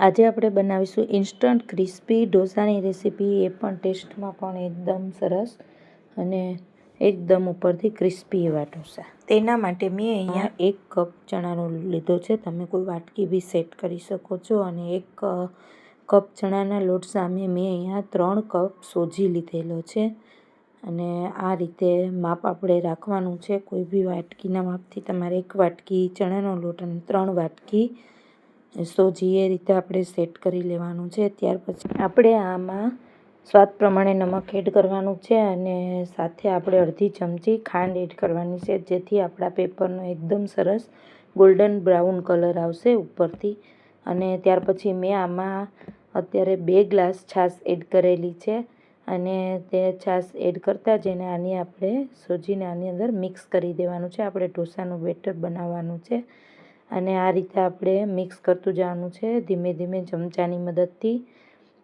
આજે આપણે બનાવીશું ઇન્સ્ટન્ટ ક્રિસ્પી ઢોસાની રેસીપી એ પણ ટેસ્ટમાં પણ એકદમ સરસ અને એકદમ ઉપરથી ક્રિસ્પી એવા ઢોસા. તેના માટે મેં અહીંયા એક કપ ચણાનો લીધો છે. તમે કોઈ વાટકી બી સેટ કરી શકો છો અને એક કપ ચણાના લોટ સામે મેં અહીંયા ત્રણ કપ સોજી લીધેલો છે. અને આ રીતે માપ આપણે રાખવાનું છે. કોઈ બી વાટકીના માપથી તમારે એક વાટકી ચણાનો લોટ અને ત્રણ વાટકી સોજી એ રીતે આપણે સેટ કરી લેવાનું છે, ત્યાર પછી આપણે આમાં સ્વાદ પ્રમાણે નમક એડ કરવાનું છે અને સાથે આપણે અડધી ચમચી ખાંડ એડ કરવાની છે, જેથી આપણા પેપરનો એકદમ સરસ ગોલ્ડન બ્રાઉન કલર આવશે ઉપરથી. અને ત્યાર પછી મેં આમાં અત્યારે બે ગ્લાસ છાશ એડ કરેલી છે અને તે છાશ એડ કરતાં જેને આની આપણે સોજીને આની અંદર મિક્સ કરી દેવાનું છે. આપણે ઢોસાનું બેટર બનાવવાનું છે. અને આ રીતે આપણે મિક્સ કરતું જવાનું છે ધીમે ધીમે ચમચાની મદદથી.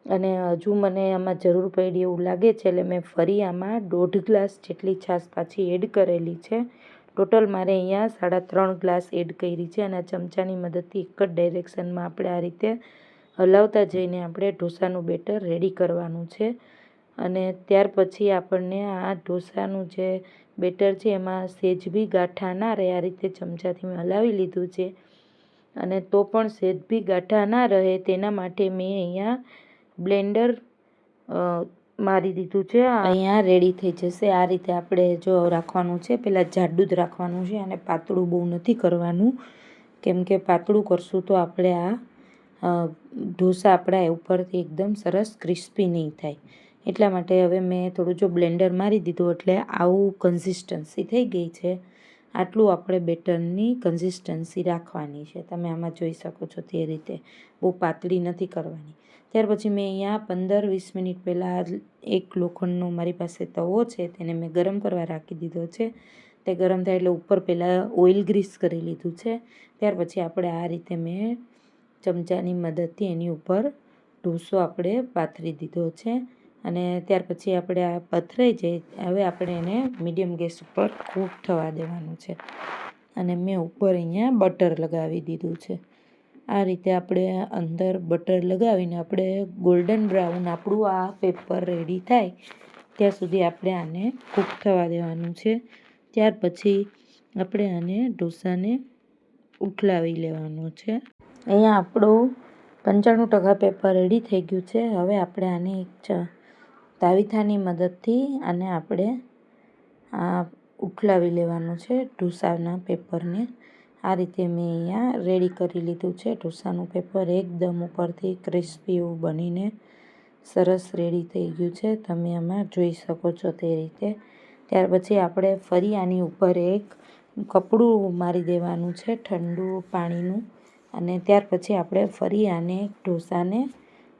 અને હજુ મને આમાં જરૂર પડી એવું લાગે છે, એટલે મેં ફરી આમાં દોઢ ગ્લાસ જેટલી છાશ પાછી એડ કરેલી છે. ટોટલ મારે અહીંયા સાડા ત્રણ ગ્લાસ એડ કરી છે અને ચમચાની મદદથી એક જ ડાયરેક્શનમાં આપણે આ રીતે હલાવતા જઈને આપણે ઢોસાનું બેટર રેડી કરવાનું છે. અને ત્યાર પછી આપણને આ ઢોસાનું જે બેટર છે. એમાં સેજ બી ગાંઠા ના રહે, આ રીતે ચમચાથી મેં હલાવી લીધું છે. અને તો પણ સેજ બી ગાંઠા ના રહે, તેના માટે મેં અહીંયા બ્લેન્ડર મારી દીધું છે. અહીંયા રેડી થઈ જશે. આ રીતે આપણે જો રાખવાનું છે પહેલાં જાડું જ રાખવાનું છે અને પાતળું બહુ નથી કરવાનું. કેમ કે પાતળું કરશું તો આપણે આ ઢોસા આપણા ઉપરથી એકદમ સરસ ક્રિસ્પી નહીં થાય. એટલા માટે હવે મેં થોડું જો બ્લેન્ડર મારી દીધું એટલે આવું કન્સિસ્ટન્સી થઈ ગઈ છે. આટલું આપણે બેટરની કન્સિસ્ટન્સી રાખવાની છે. તમે આમાં જોઈ શકો છો તે રીતે. બહુ પાતળી નથી કરવાની. ત્યાર પછી મેં અહીંયા પંદર વીસ મિનિટ પહેલાં એક લોખંડનો મારી પાસે તવો છે, તેને મેં ગરમ કરવા રાખી દીધો છે. તે ગરમ થાય એટલે ઉપર પહેલાં ઓઇલ ગ્રીસ કરી લીધું છે. ત્યાર પછી આપણે આ રીતે મેં ચમચાની મદદથી એની ઉપર ઢોસો આપણે પાથરી દીધો છે. અને ત્યાર પછી આપણે આ પથરાઈ જાય, હવે આપણે એને મીડિયમ ગેસ ઉપર કૂક થવા દેવાનું છે. અને મેં ઉપર અહીંયા બટર લગાવી દીધું છે. આ રીતે આપણે અંદર બટર લગાવીને આપણે ગોલ્ડન બ્રાઉન આપણું આ પેપર રેડી થાય, ત્યાં સુધી આપણે આને કૂક થવા દેવાનું છે. ત્યાર પછી આપણે આને ઢોસાને ઉઠલાવી લેવાનું છે. અહીંયા આપણું પંચાણું ટકા પેપર રેડી થઈ ગયું છે. હવે આપણે આને એક તાવીથાની મદદથી આને આપણે આ ઉખલાવી લેવાનું છે ઢોસાના પેપરને. આ રીતે મેં અહીંયા રેડી કરી લીધું છે. ઢોસાનું પેપર એકદમ ઉપરથી ક્રિસ્પી એવું બનીને સરસ રેડી થઈ ગયું છે. તમે આમાં જોઈ શકો છો તે રીતે. ત્યાર પછી આપણે ફરી આની ઉપર એક કપડું મારી દેવાનું છે ઠંડુ પાણીનું. અને ત્યાર પછી આપણે ફરી આને ઢોસાને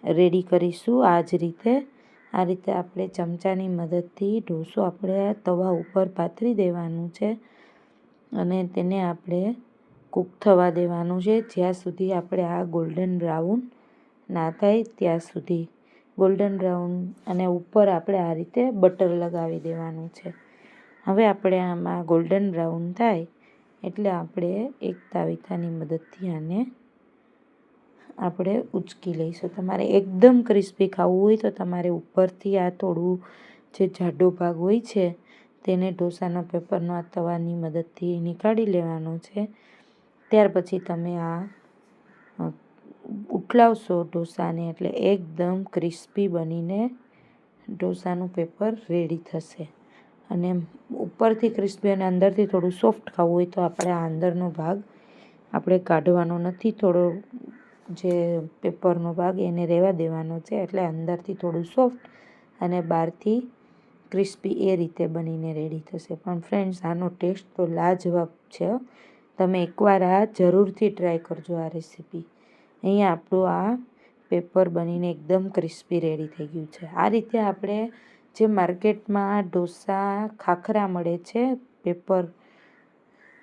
રેડી કરીશું. આ જ રીતે આ રીતે આપણે ચમચાની મદદથી ઢોસો આપણે તવા ઉપર પાથરી દેવાનું છે અને તેને આપણે કૂક થવા દેવાનું છે. જ્યાં સુધી આપણે આ ગોલ્ડન બ્રાઉન ના થાય ત્યાં સુધી. ગોલ્ડન બ્રાઉન અને ઉપર આપણે આ રીતે બટર લગાવી દેવાનું છે. હવે આપણે આમાં ગોલ્ડન બ્રાઉન થાય એટલે આપણે એક તાવીથાની મદદથી આને આપણે ઉચકી લઈશું. તમારે એકદમ ક્રિસ્પી ખાવું હોય તો તમારે ઉપરથી આ થોડું જે જાડો ભાગ હોય છે, તેને ઢોસાના પેપરનો આ તવાની મદદથી નીકાળી લેવાનો છે. ત્યાર પછી તમે આ ઉઠલાવશો ઢોસાને એટલે એકદમ ક્રિસ્પી બનીને ઢોસાનું પેપર રેડી થશે. અને ઉપરથી ક્રિસ્પી અને અંદરથી થોડું સોફ્ટ ખાવું હોય તો આપણે આ અંદરનો ભાગ આપણે કાઢવાનો નથી. થોડો જે પેપરનો ભાગ એને રહેવા દેવાનો છે એટલે અંદરથી થોડું સોફ્ટ અને બહારથી ક્રિસ્પી એ રીતે બનીને રેડી થશે. પણ ફ્રેન્ડ્સ, આનો ટેસ્ટ તો લાજવાબ છે તમે એકવાર આ જરૂરથી ટ્રાય કરજો આ રેસીપી. અહીંયા આપણું આ પેપર બનીને એકદમ ક્રિસ્પી રેડી થઈ ગયું છે. આ રીતે આપણે જે માર્કેટમાં ઢોસા, ખાખરા મળે છે, પેપર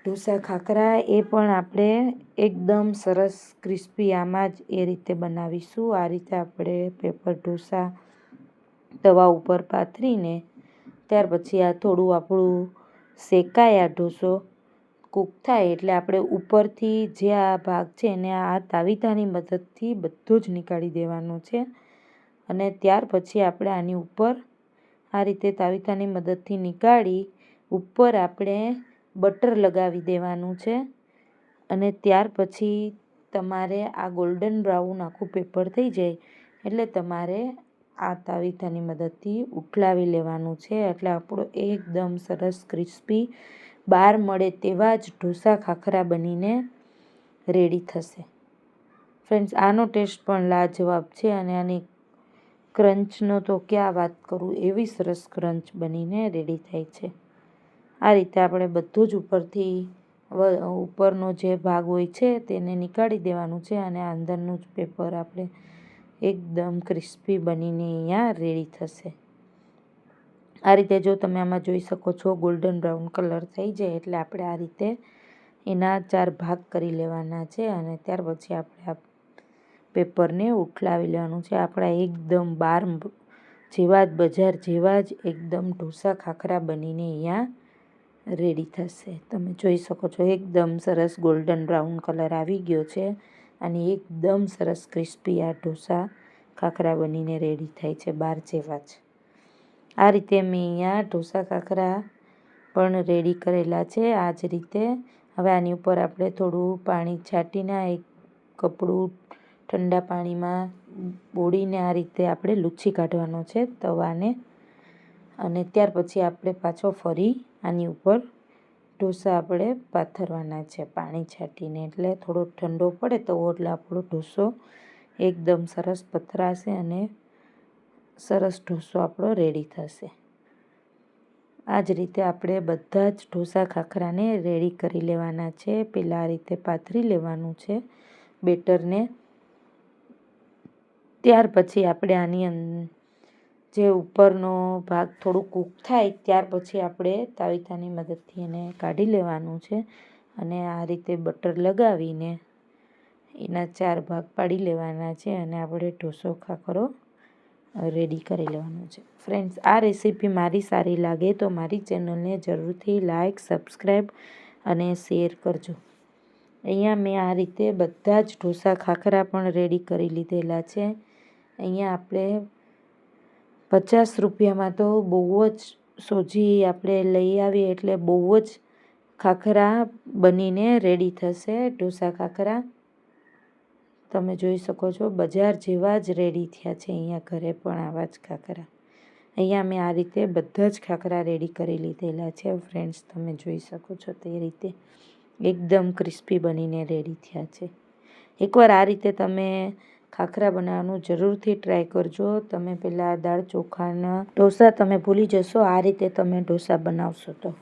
ઢોસા ખાખરા એ પણ આપણે એકદમ સરસ ક્રિસ્પી આમાં જ એ રીતે બનાવીશું. આ રીતે આપણે પેપર ઢોસા તવા ઉપર પાથરીને ત્યાર પછી આ થોડું આપણું શેકાય આ ઢોસો કૂક થાય એટલે આપણે ઉપરથી જે આ ભાગ છે એને આ તાવીતાની મદદથી બધું જ નીકાળી દેવાનું છે. અને ત્યાર પછી આપણે આની ઉપર આ રીતે તાવીતાની મદદથી નીકાળી ઉપર આપણે બટર લગાવી દેવાનું છે અને ત્યાર પછી તમારે આ ગોલ્ડન બ્રાઉન આખું પેપર થઈ જાય એટલે તમારે આ તાવીથાની મદદથી ઉઠલાવી લેવાનું છે. એટલે આપણો એકદમ સરસ ક્રિસ્પી બહાર મળે તેવા જ ઢોસા ખાખરા બનીને રેડી થશે. ફ્રેન્ડ્સ આનો ટેસ્ટ પણ લાજવાબ છે અને આની ક્રંચનો તો ક્યાં વાત કરું? એવી સરસ ક્રંચ બનીને રેડી થાય છે. આ રીતે આપણે બધું જ ઉપરથી ઉપરનો જે ભાગ હોય છે તેને નીકાળી દેવાનું છે અને અંદરનું જ પેપર આપણે એકદમ ક્રિસ્પી બનીને અહીંયા રેડી થશે. આ રીતે જો તમે આમાં જોઈ શકો છો ગોલ્ડન બ્રાઉન કલર થઈ જાય એટલે આપણે આ રીતે એના ચાર ભાગ કરી લેવાના છે અને ત્યાર પછી આપણે આ પેપરને ઉઠલાવી લેવાનું છે. આપણા એકદમ બાર જેવા જ બજાર જેવા જ એકદમ ઢોસા ખાખરા બનીને અહીંયા રેડી થશે. તમે જોઈ શકો છો, એકદમ સરસ ગોલ્ડન બ્રાઉન કલર આવી ગયો છે અને એકદમ સરસ ક્રિસ્પી આ ઢોસા ખાખરા બનીને રેડી થાય છે બાર જેવા જ. આ રીતે મેં અહીંયા ઢોસા ખાખરા પણ રેડી કરેલા છે આ જ રીતે. હવે આની ઉપર આપણે થોડું પાણી છાંટીને એક કપડું ઠંડા પાણીમાં બોળીને આ રીતે આપણે લૂછી કાઢવાનો છે તવાને. અને ત્યાર પછી આપણે પાછો ફરી આની ઉપર ઢોસા આપણે પાથરવાના છે. પાણી છાંટીને એટલે થોડો ઠંડો પડે તો એટલે આપણો ઢોસો એકદમ સરસ પથરાશે અને સરસ ઢોસો આપણો રેડી થશે. આ જ રીતે આપણે બધા જ ઢોસા ખાખરાને રેડી કરી લેવાના છે. પહેલાં આ રીતે પાથરી લેવાનું છે બેટરને. ત્યાર પછી આપણે આની જે ઉપરનો ભાગ થોડું કૂક થાય ત્યાર પછી આપણે તાવીથાની મદદથી એને કાઢી લેવાનું છે અને આ રીતે બટર લગાવીને એના ચાર ભાગ પાડી લેવાના છે અને આપણે ઢોસો ખાખરો રેડી કરી લેવાનો છે. ફ્રેન્ડ્સ આ રેસીપી મારી સારી લાગે તો મારી ચેનલને જરૂરથી લાઇક સબસ્ક્રાઈબ અને શેર કરજો. અહીંયા મેં આ રીતે બધા જ ઢોસા ખાખરા પણ રેડી કરી લીધેલા છે. અહીંયા આપણે પચાસ રૂપિયામાં તો બહુ જ સોજી આપણે લઈ આવીએ એટલે બહુ જ ખાખરા બનીને રેડી થશે ઢોસા ખાખરા. તમે જોઈ શકો છો બજાર જેવા જ રેડી થયા છે અહીંયા ઘરે પણ આવા જ ખાખરા. અહીંયા મેં આ રીતે બધા જ ખાખરા રેડી કરી લીધેલા છે ફ્રેન્ડ્સ તમે જોઈ શકો છો તે રીતે એકદમ ક્રિસ્પી બનીને રેડી થયા છે. એકવાર આ રીતે તમે ખાખરા બનાવવાનું જરૂરથી ટ્રાય કરજો. તમે પહેલાં દાળ ચોખાના ઢોસા તમે ભૂલી જશો, આ રીતે તમે ઢોસા બનાવશો તો.